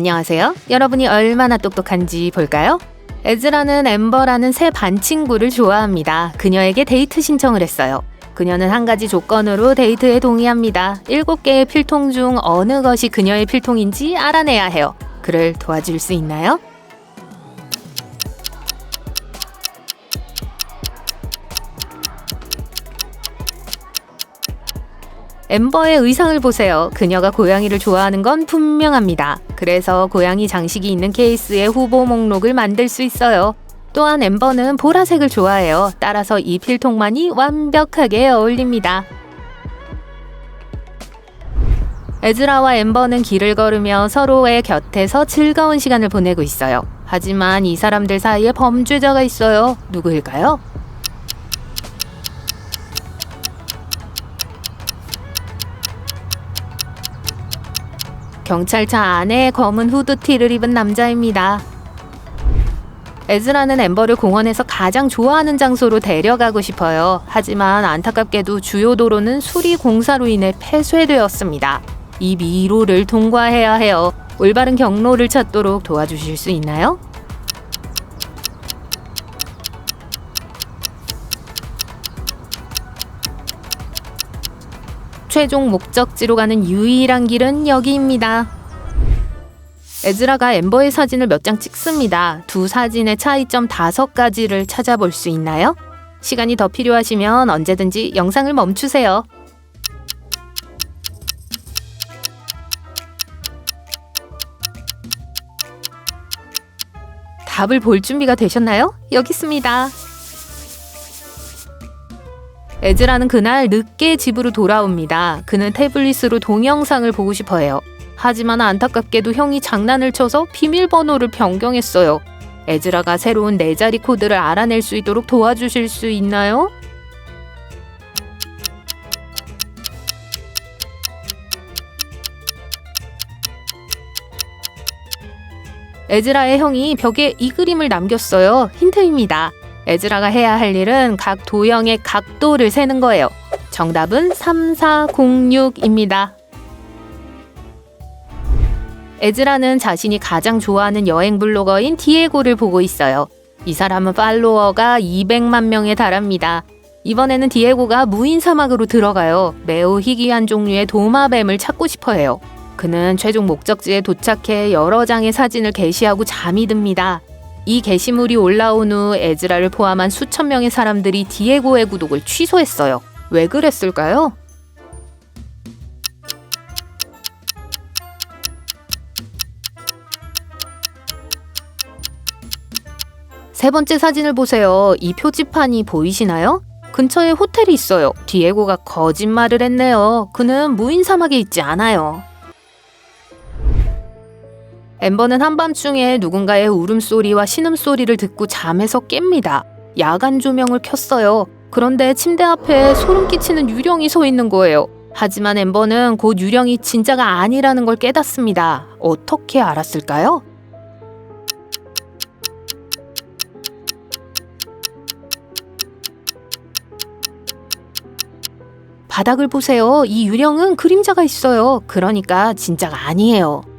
안녕하세요. 여러분이 얼마나 똑똑한지 볼까요? 에즈라는 엠버라는 새 반 친구를 좋아합니다. 그녀에게 데이트 신청을 했어요. 그녀는 한 가지 조건으로 데이트에 동의합니다. 일곱 개의 필통 중 어느 것이 그녀의 필통인지 알아내야 해요. 그를 도와줄 수 있나요? 엠버의 의상을 보세요. 그녀가 고양이를 좋아하는 건 분명합니다. 그래서 고양이 장식이 있는 케이스의 후보 목록을 만들 수 있어요. 또한 엠버는 보라색을 좋아해요. 따라서 이 필통만이 완벽하게 어울립니다. 에즈라와 엠버는 길을 걸으며 서로의 곁에서 즐거운 시간을 보내고 있어요. 하지만 이 사람들 사이에 범죄자가 있어요. 누구일까요? 경찰차 안에 검은 후드티를 입은 남자입니다. 에즈라는 엠버를 공원에서 가장 좋아하는 장소로 데려가고 싶어요. 하지만 안타깝게도 주요 도로는 수리 공사로 인해 폐쇄되었습니다. 이 미로를 통과해야 해요. 올바른 경로를 찾도록 도와주실 수 있나요? 최종 목적지로 가는 유일한 길은 여기입니다. 에즈라가 엠버의 사진을 몇 장 찍습니다. 두 사진의 차이점 다섯 가지를 찾아볼 수 있나요? 시간이 더 필요하시면 언제든지 영상을 멈추세요. 답을 볼 준비가 되셨나요? 여기 있습니다. 에즈라는 그날 늦게 집으로 돌아옵니다. 그는 태블릿으로 동영상을 보고 싶어 해요. 하지만 안타깝게도 형이 장난을 쳐서 비밀번호를 변경했어요. 에즈라가 새로운 네 자리 코드를 알아낼 수 있도록 도와주실 수 있나요? 에즈라의 형이 벽에 이 그림을 남겼어요. 힌트입니다. 에즈라가 해야 할 일은 각 도형의 각도를 세는 거예요. 정답은 3406입니다. 에즈라는 자신이 가장 좋아하는 여행 블로거인 디에고를 보고 있어요. 이 사람은 팔로워가 200만 명에 달합니다. 이번에는 디에고가 무인 사막으로 들어가요. 매우 희귀한 종류의 도마뱀을 찾고 싶어 해요. 그는 최종 목적지에 도착해 여러 장의 사진을 게시하고 잠이 듭니다. 이 게시물이 올라온 후 에즈라를 포함한 수천 명의 사람들이 디에고의 구독을 취소했어요. 왜 그랬을까요? 세 번째 사진을 보세요. 이 표지판이 보이시나요? 근처에 호텔이 있어요. 디에고가 거짓말을 했네요. 그는 무인 사막에 있지 않아요. 엠버는 한밤중에 누군가의 울음소리와 신음소리를 듣고 잠에서 깹니다. 야간 조명을 켰어요. 그런데 침대 앞에 소름 끼치는 유령이 서 있는 거예요. 하지만 엠버는 곧 유령이 진짜가 아니라는 걸 깨닫습니다. 어떻게 알았을까요? 바닥을 보세요. 이 유령은 그림자가 있어요. 그러니까 진짜가 아니에요.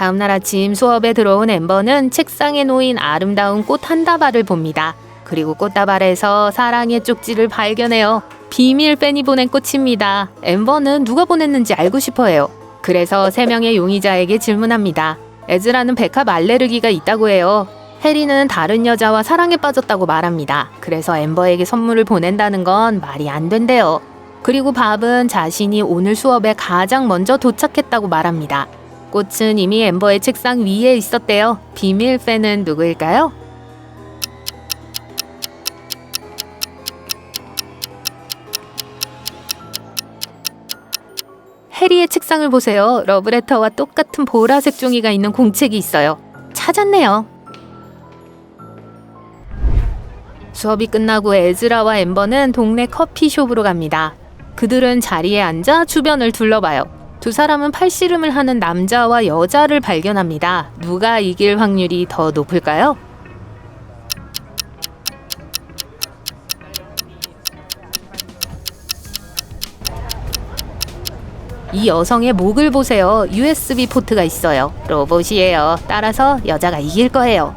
다음 날 아침 수업에 들어온 엠버는 책상에 놓인 아름다운 꽃 한 다발을 봅니다. 그리고 꽃다발에서 사랑의 쪽지를 발견해요. 비밀 팬이 보낸 꽃입니다. 엠버는 누가 보냈는지 알고 싶어 해요. 그래서 세 명의 용의자에게 질문합니다. 에즈라는 백합 알레르기가 있다고 해요. 해리는 다른 여자와 사랑에 빠졌다고 말합니다. 그래서 엠버에게 선물을 보낸다는 건 말이 안 된대요. 그리고 밥은 자신이 오늘 수업에 가장 먼저 도착했다고 말합니다. 꽃은 이미 엠버의 책상 위에 있었대요. 비밀 팬은 누구일까요? 해리의 책상을 보세요. 러브레터와 똑같은 보라색 종이가 있는 공책이 있어요. 찾았네요. 수업이 끝나고 에즈라와 엠버는 동네 커피숍으로 갑니다. 그들은 자리에 앉아 주변을 둘러봐요. 두 사람은 팔씨름을 하는 남자와 여자를 발견합니다. 누가 이길 확률이 더 높을까요? 이 여성의 목을 보세요. USB 포트가 있어요. 로봇이에요. 따라서 여자가 이길 거예요.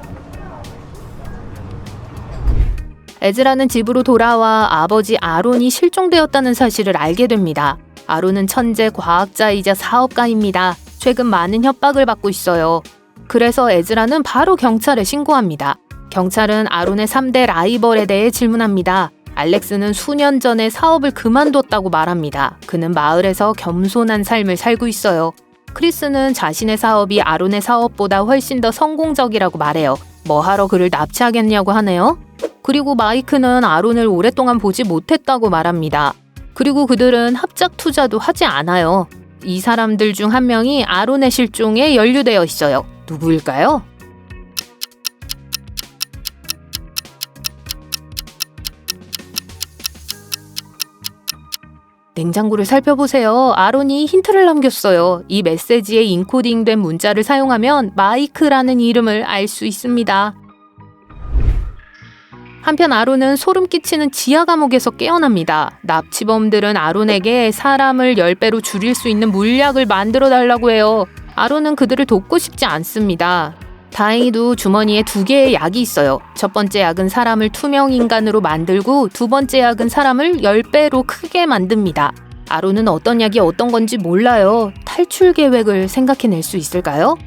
에즈라는 집으로 돌아와 아버지 아론이 실종되었다는 사실을 알게 됩니다. 아론은 천재 과학자이자 사업가입니다. 최근 많은 협박을 받고 있어요. 그래서 에즈라는 바로 경찰에 신고합니다. 경찰은 아론의 3대 라이벌에 대해 질문합니다. 알렉스는 수년 전에 사업을 그만뒀다고 말합니다. 그는 마을에서 겸손한 삶을 살고 있어요. 크리스는 자신의 사업이 아론의 사업보다 훨씬 더 성공적이라고 말해요. 뭐 하러 그를 납치하겠냐고 하네요. 그리고 마이크는 아론을 오랫동안 보지 못했다고 말합니다. 그리고 그들은 합작 투자도 하지 않아요. 이 사람들 중 한 명이 아론의 실종에 연루되어 있어요. 누구일까요? 냉장고를 살펴보세요. 아론이 힌트를 남겼어요. 이 메시지에 인코딩된 문자를 사용하면 마이크라는 이름을 알 수 있습니다. 한편 아론은 소름 끼치는 지하 감옥에서 깨어납니다. 납치범들은 아론에게 사람을 10배로 줄일 수 있는 물약을 만들어 달라고 해요. 아론은 그들을 돕고 싶지 않습니다. 다행히도 주머니에 두 개의 약이 있어요. 첫 번째 약은 사람을 투명 인간으로 만들고 두 번째 약은 사람을 10배로 크게 만듭니다. 아론은 어떤 약이 어떤 건지 몰라요. 탈출 계획을 생각해낼 수 있을까요?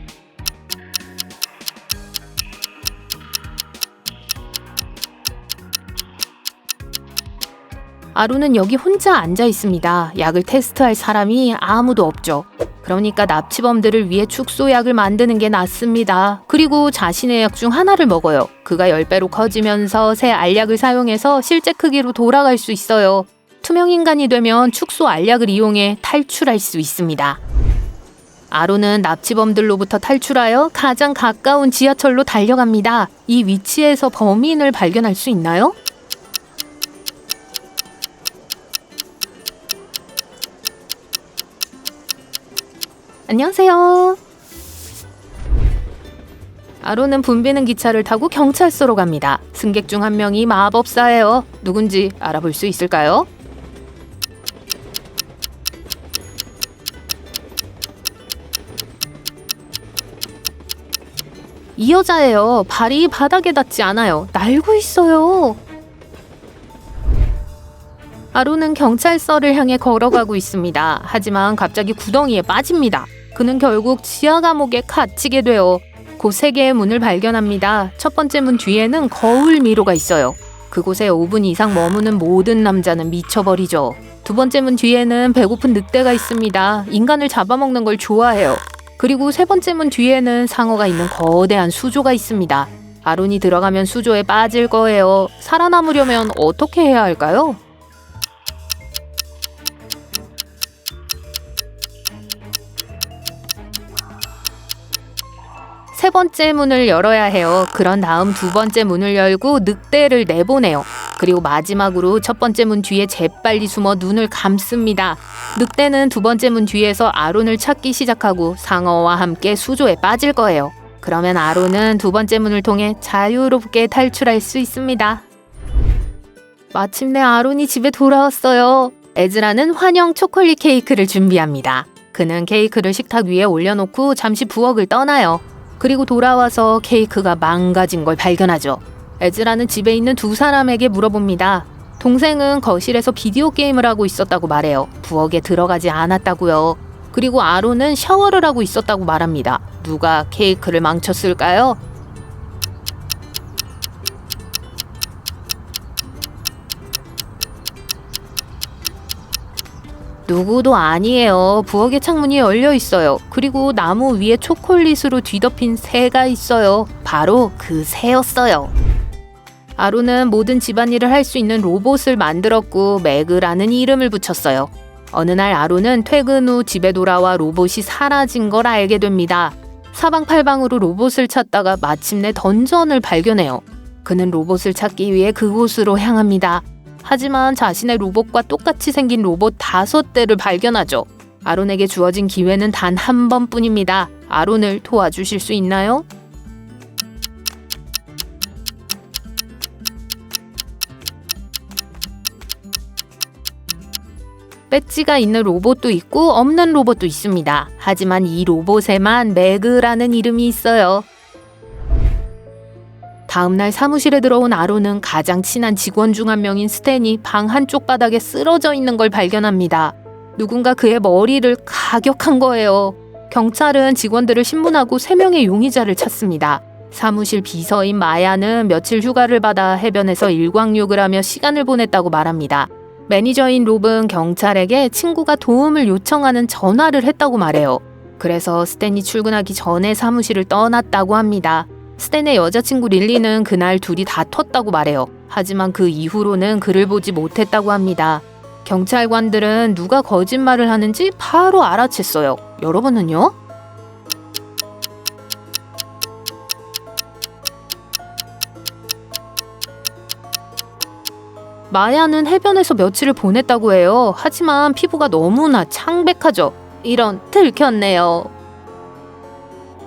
아루는 여기 혼자 앉아 있습니다. 약을 테스트할 사람이 아무도 없죠. 그러니까 납치범들을 위해 축소약을 만드는 게 낫습니다. 그리고 자신의 약 중 하나를 먹어요. 그가 10배로 커지면서 새 알약을 사용해서 실제 크기로 돌아갈 수 있어요. 투명 인간이 되면 축소 알약을 이용해 탈출할 수 있습니다. 아로는 납치범들로부터 탈출하여 가장 가까운 지하철로 달려갑니다. 이 위치에서 범인을 발견할 수 있나요? 안녕하세요. 아로는 붐비는 기차를 타고 경찰서로 갑니다. 승객 중 한 명이 마법사예요. 누군지 알아볼 수 있을까요? 이 여자예요. 발이 바닥에 닿지 않아요. 날고 있어요. 아로는 경찰서를 향해 걸어가고 있습니다. 하지만 갑자기 구덩이에 빠집니다. 그는 결국 지하 감옥에 갇히게 돼요. 곧세 개의 문을 발견합니다. 첫 번째 문 뒤에는 거울 미로가 있어요. 그곳에 5분 이상 머무는 모든 남자는 미쳐버리죠. 두 번째 문 뒤에는 배고픈 늑대가 있습니다. 인간을 잡아먹는 걸 좋아해요. 그리고 세 번째 문 뒤에는 상어가 있는 거대한 수조가 있습니다. 아론이 들어가면 수조에 빠질 거예요. 살아남으려면 어떻게 해야 할까요? 세 번째 문을 열어야 해요. 그런 다음 두 번째 문을 열고 늑대를 내보내요. 그리고 마지막으로 첫 번째 문 뒤에 재빨리 숨어 눈을 감습니다. 늑대는 두 번째 문 뒤에서 아론을 찾기 시작하고 상어와 함께 수조에 빠질 거예요. 그러면 아론은 두 번째 문을 통해 자유롭게 탈출할 수 있습니다. 마침내 아론이 집에 돌아왔어요. 에즈라는 환영 초콜릿 케이크를 준비합니다. 그는 케이크를 식탁 위에 올려놓고 잠시 부엌을 떠나요. 그리고 돌아와서 케이크가 망가진 걸 발견하죠. 에즈라는 집에 있는 두 사람에게 물어봅니다. 동생은 거실에서 비디오 게임을 하고 있었다고 말해요. 부엌에 들어가지 않았다고요. 그리고 아론은 샤워를 하고 있었다고 말합니다. 누가 케이크를 망쳤을까요? 누구도 아니에요. 부엌의 창문이 열려 있어요. 그리고 나무 위에 초콜릿으로 뒤덮인 새가 있어요. 바로 그 새였어요. 아로는 모든 집안일을 할 수 있는 로봇을 만들었고 매그라는 이름을 붙였어요. 어느 날 아로는 퇴근 후 집에 돌아와 로봇이 사라진 걸 알게 됩니다. 사방팔방으로 로봇을 찾다가 마침내 던전을 발견해요. 그는 로봇을 찾기 위해 그곳으로 향합니다. 하지만 자신의 로봇과 똑같이 생긴 로봇 다섯 대를 발견하죠. 아론에게 주어진 기회는 단 한 번뿐입니다. 아론을 도와주실 수 있나요? 배지가 있는 로봇도 있고 없는 로봇도 있습니다. 하지만 이 로봇에만 매그라는 이름이 있어요. 다음날 사무실에 들어온 아로는 가장 친한 직원 중 한 명인 스탠이 방 한쪽 바닥에 쓰러져 있는 걸 발견합니다. 누군가 그의 머리를 가격한 거예요. 경찰은 직원들을 신문하고 세 명의 용의자를 찾습니다. 사무실 비서인 마야는 며칠 휴가를 받아 해변에서 일광욕을 하며 시간을 보냈다고 말합니다. 매니저인 롭은 경찰에게 친구가 도움을 요청하는 전화를 했다고 말해요. 그래서 스탠이 출근하기 전에 사무실을 떠났다고 합니다. 스탠의 여자친구 릴리는 그날 둘이 다퉜다고 말해요. 하지만 그 이후로는 그를 보지 못했다고 합니다. 경찰관들은 누가 거짓말을 하는지 바로 알아챘어요. 여러분은요? 마야는 해변에서 며칠을 보냈다고 해요. 하지만 피부가 너무나 창백하죠. 이런 들켰네요.